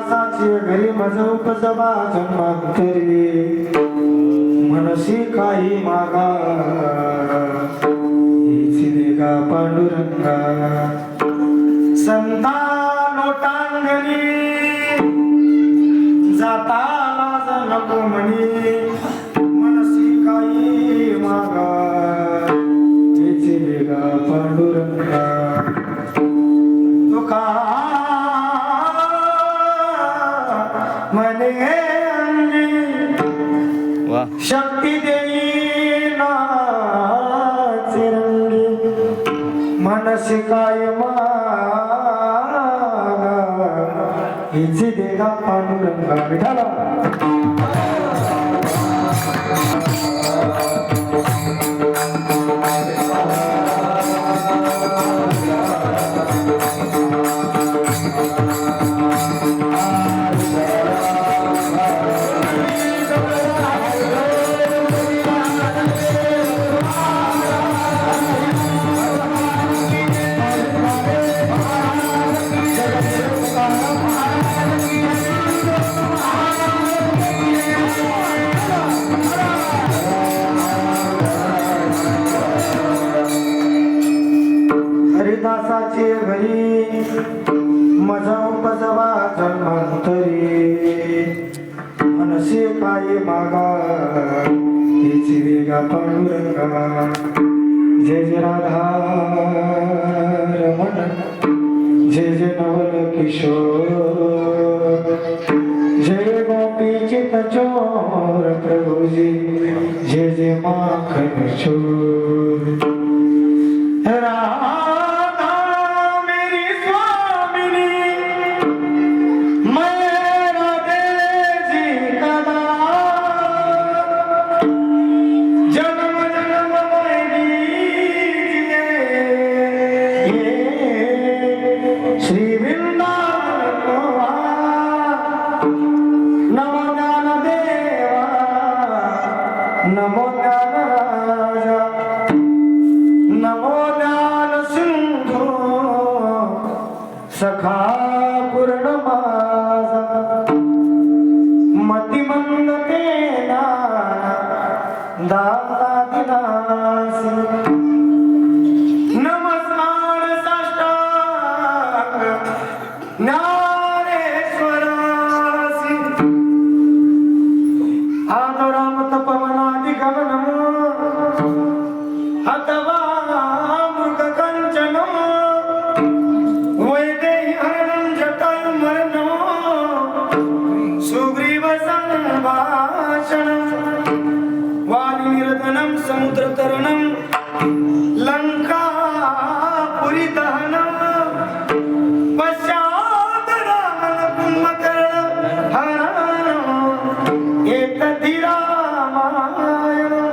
हरिदासाची घरी मज उपजबा जन्मांतरी मनसी काही मागा. हीच देगा पांडुरंगा. संता लोटांगणी. जाता लाज नको म्हणी. मने वा. शक्ती देईना चिरंगी. मनसी काय हिची देगा पांडुरंगा. विठाला मजा जन्मांतरी. मनसे काय मागा तिची वेगा पांडुरंगा. जय जय राधा रमण जय जय नवल किशोर. जय गोपी चित चोर प्रभुजी जय जय माखन चोर पूर्ण वालिनिरदनं समुद्रतरणं लङ्कापुरीदहनं पश्चात् रामकुम्भकर्णहरणम् एतद्धि रामायणम्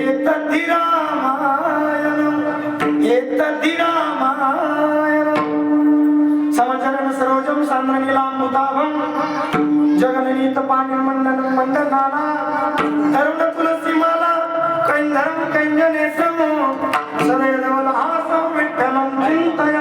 एतद्धि रामायणम् एतद्धि रामायणम् समचरण सरोजं सान्द्रनीलाम्बुताभं కంజం కంజనేశము సదైన హాసం విఠలం చింతయ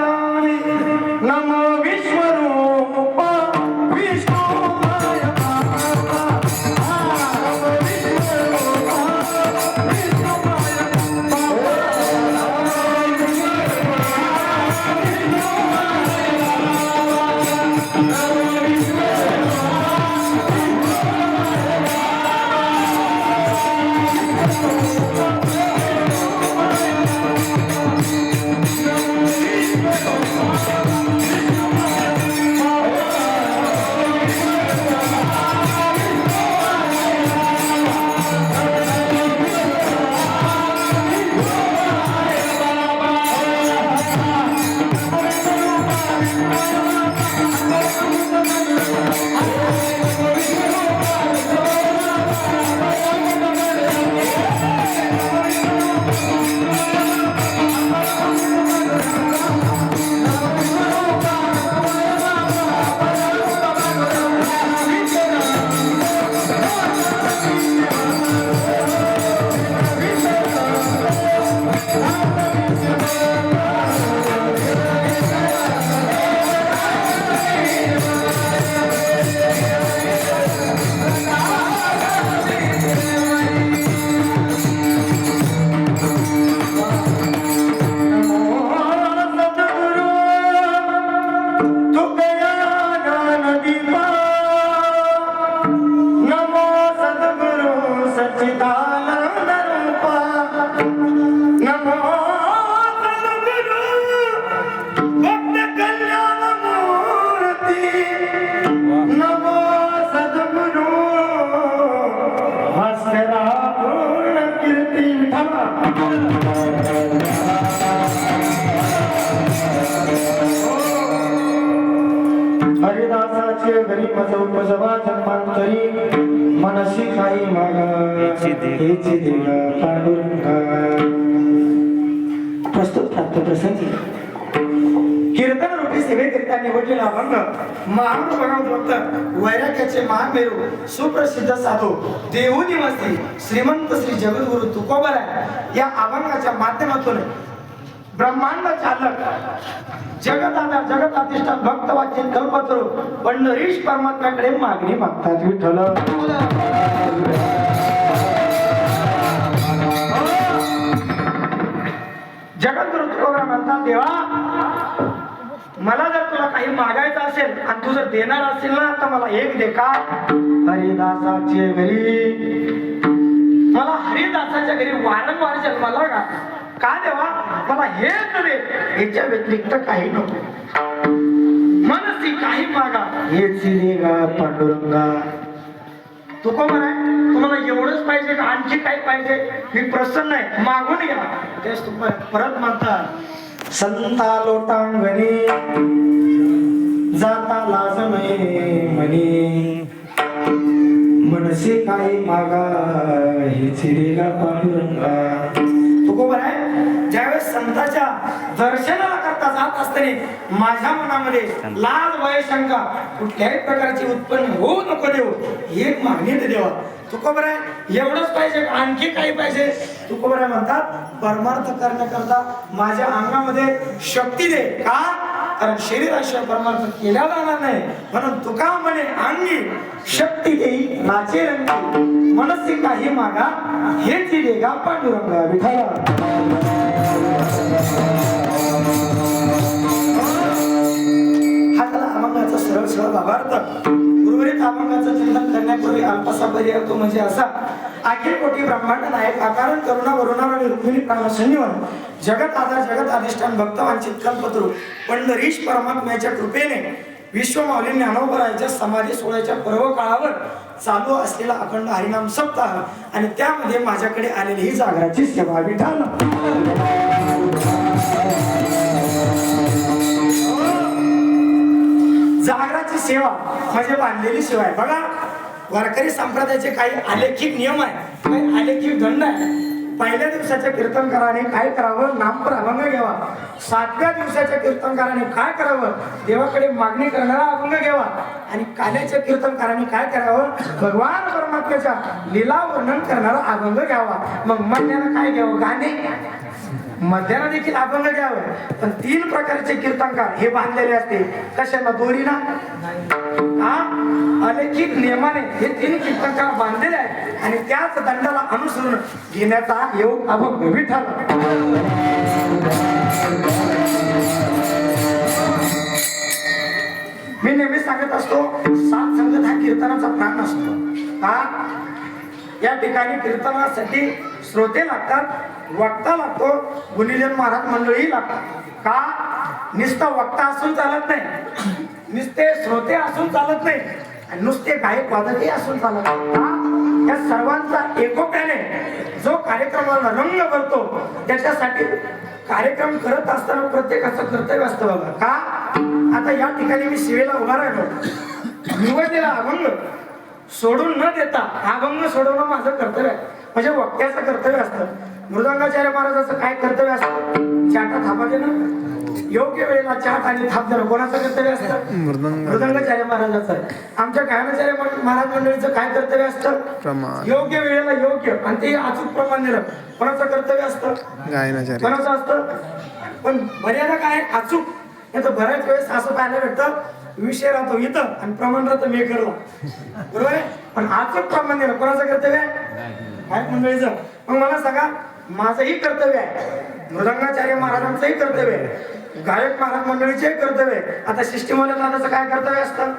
हरिदासाचे घरी मज उपजवा जन्मांतरी मनसी काही मागा. हेची देवा पांडुरंगा. प्रस्तुत प्राप्त प्रसंगी कीर्तन रूपी सेवेकरिता निवडलेला अभंग महानुभाव भक्त वैराग्याचे महामेरू सुप्रसिद्ध साधू देहू निवासी श्रीमंत श्री जगद्गुरु तुकोबर या अभंगाच्या माध्यमातून ब्रह्मांड चालक. जगत जगत अधिष्ठान भक्त वाचित पण पंढरीश परमात्म्याकडे मागणी मागतात विठ्ठल. जगद्गुरु तुकोबरा म्हणतात देवा मला जर तुला काही मागायचं असेल आणि तू जर देणार असेल ना तर मला एक दे का? हरिदासाचे घरी. मला हरिदासाच्या घरी वारंवार जन्माला का का देवा? मला हेच दे. याच्या व्यतिरिक्त काही नको. मनसी काही मागा. हेच दे गा पांडुरंगा. तू कोण आहे? तुम्हाला एवढंच पाहिजे का? आणखी काय पाहिजे? मी प्रसन्न आहे. मागून घ्या तेच तुम्ही परत म्हणतात संता लोटांगणी जाता लाज म्हणे. मनसे काही मागा हे चिरेगा पांडुरंगा. बरोबर आहे. ज्यावेळेस संताच्या दर्शनाला करता जात असताना माझ्या मनामध्ये लाल वय शंका कुठल्याही प्रकारची उत्पन्न होऊ नको देऊ ही एक मागणी ते देवा. तुकोबर आहे एवढंच पाहिजे आणखी काही पाहिजे. तुकोबर आहे म्हणतात परमार्थ करण्याकरता माझ्या अंगामध्ये शक्ती दे. का? कारण शरीराशिवाय परमार्थ केला जाणार नाही. म्हणून तुका म्हणे अंगी शक्ती देई नाचे रंगी. मनसी काही मागा हेच देगा पांडुरंगा विठाला हा त्याला अभंगाचा सरळ सरळ भावार्थ उर्वरित अभंगाचं चिंतन करण्यापूर्वी अल्पसा पर्याय तो म्हणजे असा अखिल कोटी ब्रह्मांड नायक आकारण करुणा वरुणा आणि रुक्मिणी प्राण जगत आधार जगत अधिष्ठान भक्त वांचित कल्पतरू पंढरीश परमात्म्याच्या कृपेने विश्वमाऊली ज्ञानोबरायाच्या समाधी सोहळ्याच्या पर्व काळावर चालू असलेला अखंड हरिनाम सप्ताह आणि त्यामध्ये माझ्याकडे आलेली ही जागराची सेवा विठाल जागराची सेवा म्हणजे बांधलेली सेवा आहे बघा वारकरी संप्रदायाचे काही आलेखिक नियम आहे काही आलेखिक दंड आहे पहिल्या दिवसाच्या कीर्तनकाराने काय करावं? नामपर अभंग घ्यावा. सातव्या दिवसाच्या कीर्तनकाराने काय करावं? देवाकडे मागणी करणारा अभंग घ्यावा. आणि काल्याच्या कीर्तनकाराने काय करावं? भगवान परमात्म्याच्या लीला वर्णन करणारा अभंग घ्यावा. मग मध्यानं काय घ्यावं? गाणे. मध्याला देखील अभंग घ्यावं. पण तीन प्रकारचे कीर्तनकार हे बांधलेले असते. कशाला? दोरीना हा? अलेखित नियमाने हे तीन कीर्तनकार बांधलेले आहेत. आणि त्याच दंडाला अनुसरून घेण्याचा योग अभंग विठ्ठल. मी नेहमी सांगत असतो सात संगत हा कीर्तनाचा प्राण असतो. का? या ठिकाणी कीर्तनासाठी श्रोते लागतात वक्ता लागतो गुणीजन महाराज मंडळी लागतात. का? नुसतं वक्ता असून चालत नाही. नुसते श्रोते असून चालत नाही. आणि नुसते गायक वादकही असून चालत नाही. या सर्वांचा एकोप्याने जो कार्यक्रमाला रंग करतो त्याच्यासाठी कार्यक्रम करत असताना प्रत्येकाचं कर्तव्य असतं बघा का? आता या ठिकाणी मी शिवेला उभा राहिलो. निवडलेला अभंग. सोडून न देता अभंग सोडवणं माझं कर्तव्य आहे. म्हणजे वक्त्याचं कर्तव्य असतं. मृदंगाचार्य महाराजाचं काय कर्तव्य असतं? चाटा थापा देणं. योग्य वेळेला चाट आणि थाप देणं. कोणाचं कर्तव्य असतं? मृदंगाचार्य. महाराजाचं. आमच्या गायनाचार्य महाराज मंडळीचं काय कर्तव्य असतं? योग्य वेळेला योग्य. आणि ते अचूक प्रमाण देणं. कोणाचं कर्तव्य असतं? गायनाचार्य. कोणाचं असतं? पण मर्यादा काय? अचूक. नाही तर बऱ्याच वेळेस असं पाहायला भेटतं विषय राहतो इथं आणि प्रमाण राहतं मेकरला. बरोबर आहे? पण अचूक प्रमाण देणं कोणाचं कर्तव्य आहे? काय मंडळीचं. मग मला सांगा माझंही कर्तव्य आहे. मृदंगाचार्य महाराजांचंही कर्तव्य आहे. गायक महाराज मंडळीचे कर्तव्य आहे. आता सिस्टीमवाल्या दादाचं काय कर्तव्य असतं?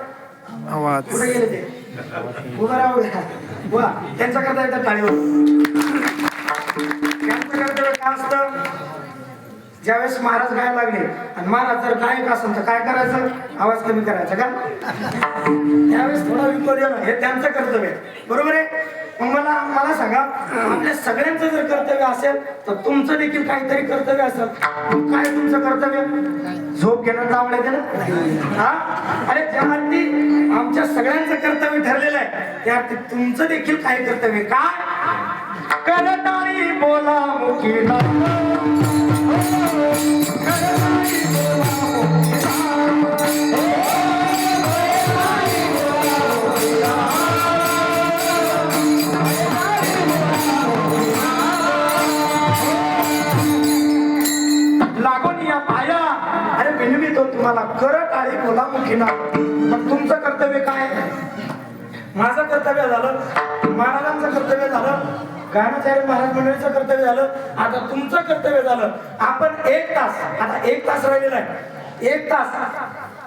आवाज. कुठे गेले ते? उभं राहू वा त्यांचं कर्तव्य येतं टाळीवर. त्यांचं कर्तव्य काय असतं? ज्यावेळेस महाराज गायला लागले आणि महाराज जर गायक असेल तर काय करायचं? आवाज कमी करायचा का? त्यावेळेस थोडा विको देणं हे त्यांचं कर्तव्य आहे. बरोबर आहे? मग मला मला सांगा आपल्या सगळ्यांचं जर कर्तव्य असेल तर तुमचं देखील काहीतरी कर्तव्य असेल. काय तुमचं कर्तव्य? झोप घेणं जावं ना हा? अरे ज्या अर्थी आमच्या सगळ्यांचं कर्तव्य ठरलेलं आहे त्या अर्थी तुमचं देखील काही कर्तव्य आहे. काय करताळी बोला मुखी तुमचं कर्तव्य काय? माझं कर्तव्य झालं. महाराजांचं कर्तव्य झालं. गाण्याचार्य महाराज मंडळीचं कर्तव्य झालं. आता तुमचं कर्तव्य झालं. आपण एक तास आता एक तास राहिलेला आहे. एक तास.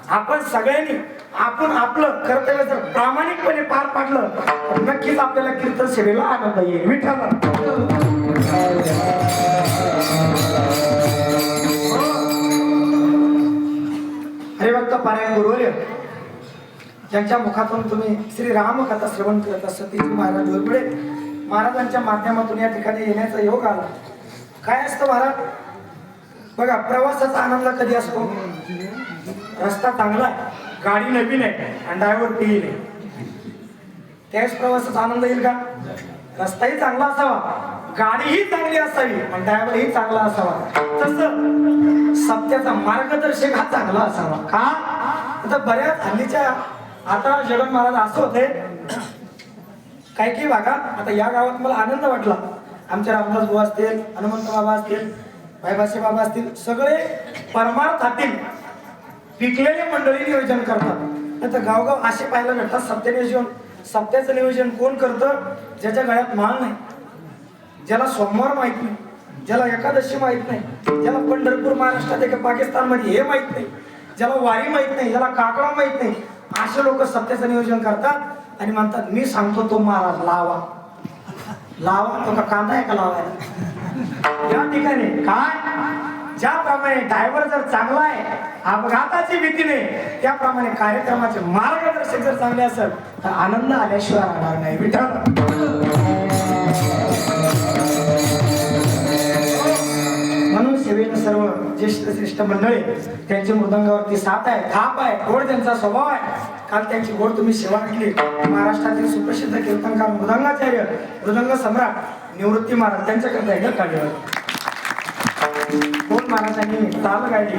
आपण सगळ्यांनी आपण आपलं कर्तव्य जर प्रामाणिकपणे पार पाडलं तर नक्कीच आपल्याला कीर्तन सेवेला आनंद येईल. विठ्ठल हरिभक्त पारायण गुरुवर्य ज्यांच्या मुखातून तुम्ही श्री रामकथा श्रवण करत असत महाराज डोरबडे महाराजांच्या माध्यमातून या ठिकाणी येण्याचा योग आला. काय असतं महाराज? बघा प्रवासाचा आनंद कधी असतो? रस्ता चांगला गाडी नवीन आहे आणि ड्रायव्हर पिईल त्याच त्यावेळेस प्रवासाचा आनंद येईल का? रस्ताही चांगला असावा गाडीही चांगली असावी आणि ड्रायव्हरही चांगला असावा. तसं सत्याचा मार्गदर्शक हा चांगला असावा. का? आता बऱ्याच हल्लीच्या आता जगन महाराज असं होते काही काही भागा आता या गावात मला आनंद वाटला. आमचे रामदास भाऊ असतील हनुमंत बाबा असतील भाईबासे बाबा असतील सगळे परमार्थातील पिकलेले मंडळी नियोजन करतात. नाही तर गावगाव असे पाहायला भेटतात सत्य नियोजन. सत्याचं नियोजन कोण करतं ज्याच्या गळ्यात माळ नाही. ज्याला सोमवार माहीत नाही ज्याला एकादशी माहीत नाही ज्याला पंढरपूर महाराष्ट्रात एका पाकिस्तानमध्ये हे माहीत नाही ज्याला वारी माहीत नाही ज्याला काकडा माहीत नाही असे लोक सत्याचं नियोजन करतात. आणि म्हणतात मी सांगतो तो महाराज लावा. लावा तो का कांदा आहे का लावायला? या ठिकाणी काय? ज्याप्रमाणे ड्रायव्हर जर चांगला आहे अपघाताची भीती नाही त्याप्रमाणे कार्यक्रमाचे मार्गदर्शक जर चांगले असेल तर आनंद आल्याशिवाय राहणार नाही. विठ्ठल! म्हणून सेवेनं सर्व ज्येष्ठ श्रेष्ठ मंडळी त्यांची मृदंगावरती साथ आहे थाप आहे थोड त्यांचा स्वभाव आहे. काल त्यांची गोड तुम्ही सेवा केली महाराष्ट्रातील सुप्रसिद्ध कीर्तनकार मृदंगाचार्य मृदंग सम्राट निवृत्ती महाराज त्यांच्याकडे एकदा काढले कोण महाराजांनी ताल गायली.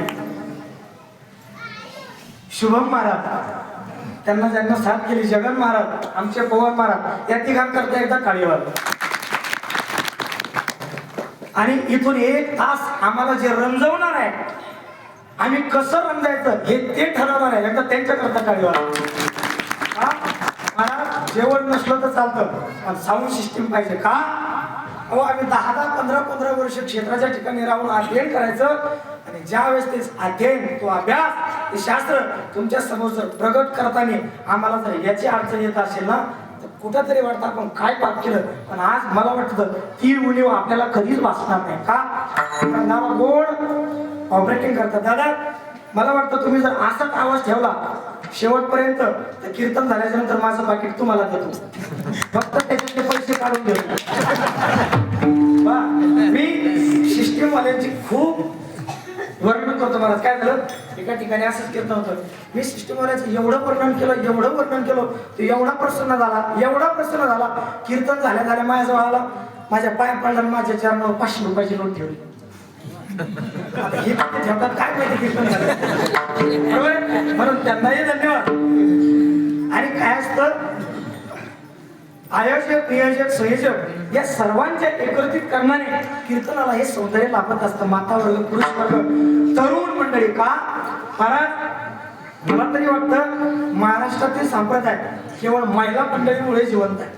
शुभम महाराज त्यांना ज्यांना साथ केली जगन महाराज आमचे पवन महाराज या तिघां करता एकदा काळीवर आणि इथून एक तास आम्हाला जे रंजवणार आहे आम्ही कसं रंगायचं हे ते ठरवणार आहे. एकदा त्यांच्याकरता करता मला जेवण नसलं तर चालतं. पण साऊंड सिस्टीम पाहिजे. का? अहो आम्ही दहा दहा पंधरा पंधरा वर्ष क्षेत्राच्या ठिकाणी राहून अध्ययन करायचं. आणि ज्या वेळेस ते अध्ययन तो अभ्यास ते शास्त्र तुमच्यासमोर जर प्रगट करताना आम्हाला जर याची अडचण येत असेल ना तर कुठंतरी वाटतं आपण काय पाप केलं. पण आज मला वाटतं ती उणीव आपल्याला कधीच वाचणार नाही. का? गोड ऑपरेटिंग करतात. दादा मला वाटतं तुम्ही जर असाच आवाज ठेवला शेवटपर्यंत तर कीर्तन झाल्याच्यानंतर माझं पाकिट तुम्हाला देतो. फक्त त्याच्यातले पैसे काढून देतो. मी सिस्टीम वाल्यांची खूप वर्णन करतो मला काय झालं? एका ठिकाणी असंच कीर्तन होतं. मी सिस्टीम वाल्याचं एवढं वर्णन केलं एवढं वर्णन केलं तो एवढा प्रसन्न झाला एवढा प्रसन्न झाला. कीर्तन झाल्या झाल्या माझ्याजवळ आला. माझ्या पाय पडला माझ्या चरणावर पाचशे रुपयाची नोट ठेवली. आता हे किती ठेवतात काय माहिती कीर्तन झालं बरोबर? म्हणून त्यांनाही धन्यवाद आणि काय असतं आयोजक नियोजक संयोजक या सर्वांच्या एकत्रित करण्याने कीर्तनाला हे सौंदर्य लाभत असतं माता वर्ग पुरुष वर्ग तरुण मंडळी का महाराज मला तरी वाटतं महाराष्ट्रातील संप्रदाय केवळ महिला मंडळीमुळे जिवंत आहे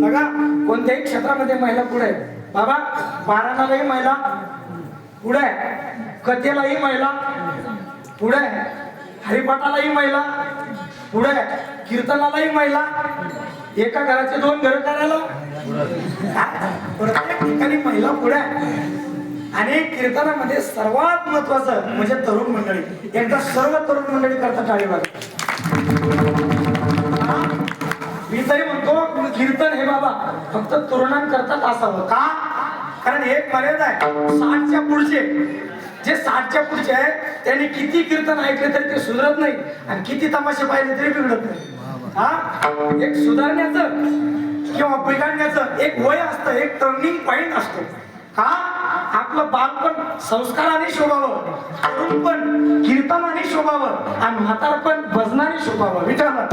बघा कोणत्याही क्षेत्रामध्ये महिला पुढे आहेत बाबा बाराणालाही महिला. पुढे आहे. कथेलाही महिला. पुढे आहे. हरिपाठालाही महिला. पुढे आहे. कीर्तनालाही महिला. एका घराचे दोन घर करायला. प्रत्येक ठिकाणी महिला पुढे आहे. आणि कीर्तनामध्ये सर्वात महत्वाचं म्हणजे तरुण मंडळी. एकदा सर्व तरुण मंडळी करता टाळीवाज मी तरी म्हणतो कीर्तन हे बाबा फक्त तरुणांकरताच असावं. का? कारण एक मर्यादा आहे साठच्या पुढचे. जे साठच्या पुढचे आहे त्यांनी किती कीर्तन ऐकले तरी ते सुधरत नाही आणि किती तमाशे पाहिले तरी बिघडत नाही. हा? एक सुधारण्याचं किंवा बिघडण्याचं एक वय असतं एक टर्निंग पॉइंट असतो. का? आपलं बालपण संस्काराने शोभावं तरुणपण कीर्तनाने शोभावं आणि म्हातारपण भजनाने शोभावं. विचारलं